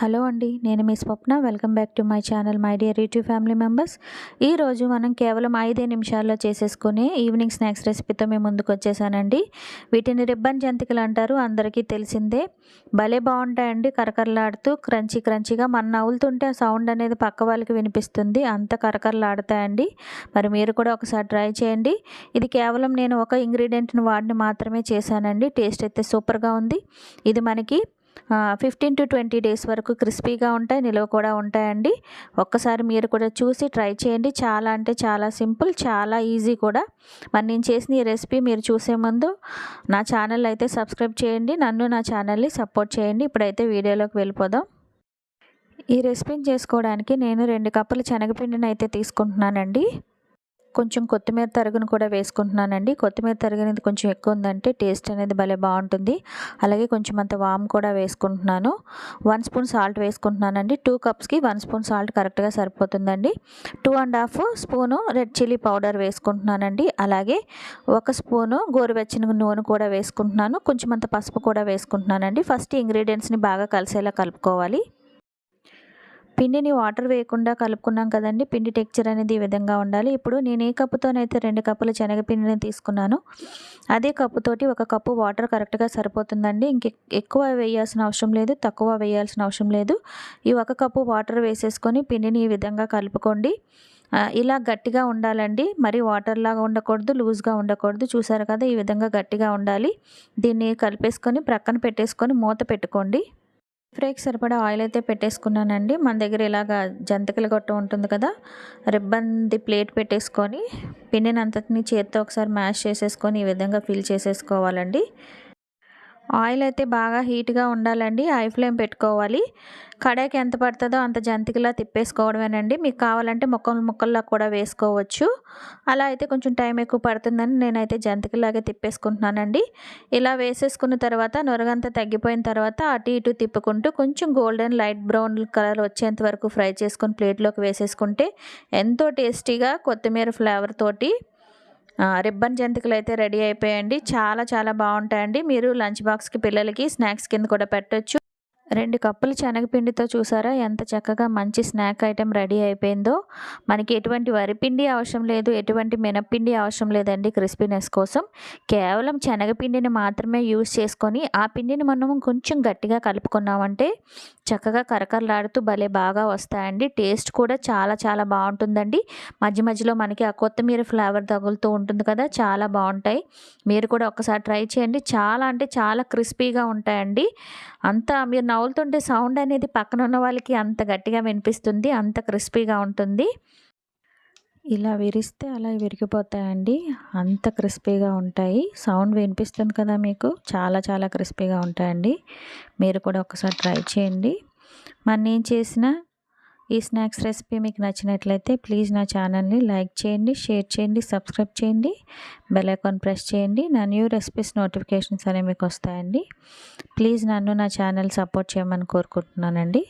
Hello అండి నేను మీ Swapna. Welcome back to my channel my dear YouTube family members. ఈరోజు మనం కేవలం ఐదే నిమిషాల్లో చేసేసుకునే ఈవినింగ్ స్నాక్స్ రెసిపీతో మేము ముందుకు వచ్చేసానండి. వీటిని రిబ్బన్ జంతికలు అంటారు అందరికీ తెలిసిందే. భలే బాగుంటాయండి కరకరలాడుతూ క్రంచీ క్రంచీగా. మన నవ్వులుతుంటే ఆ సౌండ్ అనేది పక్క వాళ్ళకి వినిపిస్తుంది అంత కరకరలాడతాయండి. మరి మీరు కూడా ఒకసారి ట్రై చేయండి. ఇది కేవలం నేను ఒక ఇంగ్రీడియంట్ని వాడిని మాత్రమే చేశానండి టేస్ట్ అయితే సూపర్గా ఉంది. ఇది మనకి ఫిఫ్టీన్ టు ట్వంటీ డేస్ వరకు క్రిస్పీగా ఉంటాయి నిల్వ కూడా ఉంటాయండి. ఒక్కసారి మీరు కూడా చూసి ట్రై చేయండి. చాలా అంటే చాలా సింపుల్ చాలా ఈజీ కూడా. మరి నేను చేసిన ఈ రెసిపీ మీరు చూసే ముందు నా ఛానల్ అయితే సబ్స్క్రైబ్ చేయండి. నన్ను నా ఛానల్ని సపోర్ట్ చేయండి. ఇప్పుడైతే వీడియోలోకి వెళ్ళిపోదాం. ఈ రెసిపీని చేసుకోవడానికి నేను రెండు కప్పులు శనగపిండిని అయితే తీసుకుంటున్నానండి. కొంచెం కొత్తిమీర తరుగును కూడా వేసుకుంటున్నానండి. కొత్తిమీర తరిగినది కొంచెం ఎక్కువ ఉందంటే టేస్ట్ అనేది భలే బాగుంటుంది. అలాగే కొంచెం అంత వామ్ కూడా వేసుకుంటున్నాను. వన్ స్పూన్ సాల్ట్ వేసుకుంటున్నానండి. టూ కప్స్కి వన్ స్పూన్ సాల్ట్ కరెక్ట్గా సరిపోతుందండి. Two and half spoon red chilli powder వేసుకుంటున్నానండి. అలాగే ఒక స్పూను గోరువెచ్చని నూనె కూడా వేసుకుంటున్నాను. కొంచెం అంత పసుపు కూడా వేసుకుంటున్నానండి. ఫస్ట్ ఇంగ్రీడియంట్స్ని బాగా కలిసేలా కలుపుకోవాలి. పిండిని వాటర్ వేయకుండా కలుపుకున్నాం కదండి. పిండి టెక్చర్ అనేది ఈ విధంగా ఉండాలి. ఇప్పుడు నేను ఏ కప్పుతోనైతే రెండు కప్పుల శనగపిండిని తీసుకున్నాను అదే కప్పుతోటి ఒక కప్పు వాటర్ కరెక్ట్గా సరిపోతుందండి. ఇంక ఎక్కువ వేయాల్సిన అవసరం లేదు తక్కువ వేయాల్సిన అవసరం లేదు. ఈ ఒక కప్పు వాటర్ వేసేసుకొని పిండిని ఈ విధంగా కలుపుకోండి. ఇలా గట్టిగా ఉండాలండి. మరి వాటర్ లాగా ఉండకూడదు లూజ్గా ఉండకూడదు. చూసారు కదా ఈ విధంగా గట్టిగా ఉండాలి. దీన్ని కలిపేసుకొని ప్రక్కన పెట్టేసుకొని మూత పెట్టుకోండి. ఫ్రైకి సరిపడా ఆయిల్ అయితే పెట్టేసుకున్నానండి. మన దగ్గర ఇలాగ జంతికల గొట్ట ఉంటుంది కదా రిబ్బన్ది ప్లేట్ పెట్టేసుకొని పిండిని అంతటిని చేత్తో ఒకసారి మ్యాష్ చేసేసుకొని ఈ విధంగా ఫిల్ చేసేసుకోవాలండి. ఆయిల్ అయితే బాగా హీట్గా ఉండాలండి. హై ఫ్లేమ్ పెట్టుకోవాలి. కడాయికి ఎంత పడుతుందో అంత జంతికలా తిప్పేసుకోవడమేనండి. మీకు కావాలంటే మొక్కలు ముక్కల్లా కూడా వేసుకోవచ్చు. అలా అయితే కొంచెం టైం ఎక్కువ పడుతుందని నేనైతే జంతికలాగే తిప్పేసుకుంటున్నానండి. ఇలా వేసేసుకున్న తర్వాత నొరగంతా తగ్గిపోయిన తర్వాత అటు ఇటు తిప్పుకుంటూ కొంచెం గోల్డెన్ లైట్ బ్రౌన్ కలర్ వచ్చేంత వరకు ఫ్రై చేసుకుని ప్లేట్లోకి వేసేసుకుంటే ఎంతో టేస్టీగా కొత్తిమీర ఫ్లేవర్ తోటి రిబ్బన్ జంతికలు అయితే రెడీ అయిపోయాయండి. చాలా చాలా బాగుంటాయండి. మీరు లంచ్ బాక్స్కి పిల్లలకి స్నాక్స్ కింద కూడా పెట్టచ్చు. రెండు కప్పులు శనగపిండితో చూసారా? ఎంత చక్కగా మంచి స్నాక్ ఐటెం రెడీ అయిపోయిందో. మనకి ఎటువంటి వరిపిండి అవసరం లేదు ఎటువంటి మినపిండి అవసరం లేదండి క్రిస్పీనెస్ కోసం. కేవలం శనగపిండిని మాత్రమే యూస్ చేసుకొని ఆ పిండిని మనం కొంచెం గట్టిగా కలుపుకున్నామంటే చక్కగా కరకరలాడుతూ భలే బాగా వస్తాయండి. టేస్ట్ కూడా చాలా చాలా బాగుంటుందండి. మధ్య మధ్యలో మనకి ఆ కొత్తిమీర ఫ్లేవర్ తగులుతూ ఉంటుంది కదా చాలా బాగుంటాయి. మీరు కూడా ఒకసారి ట్రై చేయండి. చాలా అంటే చాలా క్రిస్పీగా ఉంటాయండి. అంతా మీరు నవ్వులుతుంటే సౌండ్ అనేది పక్కన ఉన్న వాళ్ళకి అంత గట్టిగా వినిపిస్తుంది అంత క్రిస్పీగా ఉంటుంది. ఇలా విరిస్తే అలా విరిగిపోతాయండి. అంత క్రిస్పీగా ఉంటాయి. సౌండ్ వినిపిస్తుంది కదా మీకు? చాలా చాలా క్రిస్పీగా ఉంటాయండి. మీరు కూడా ఒకసారి ట్రై చేయండి. మరి నేను చేసిన ఈ స్నాక్స్ రెసిపీ మీకు నచ్చినట్లయితే ప్లీజ్ నా ఛానల్ని లైక్ చేయండి షేర్ చేయండి సబ్స్క్రైబ్ చేయండి బెల్ ఐకాన్ ప్రెస్ చేయండి. నా న్యూ రెసిపీస్ నోటిఫికేషన్స్ అనేవి మీకు వస్తాయండి. ప్లీజ్ నన్ను నా ఛానల్ సపోర్ట్ చేయమని కోరుకుంటున్నానండి.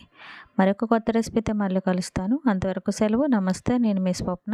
మరొక కొత్త రెసిపీతో మళ్ళీ కలుస్తాను. అంతవరకు సెలవు. నమస్తే. నేను మీ స్వప్న.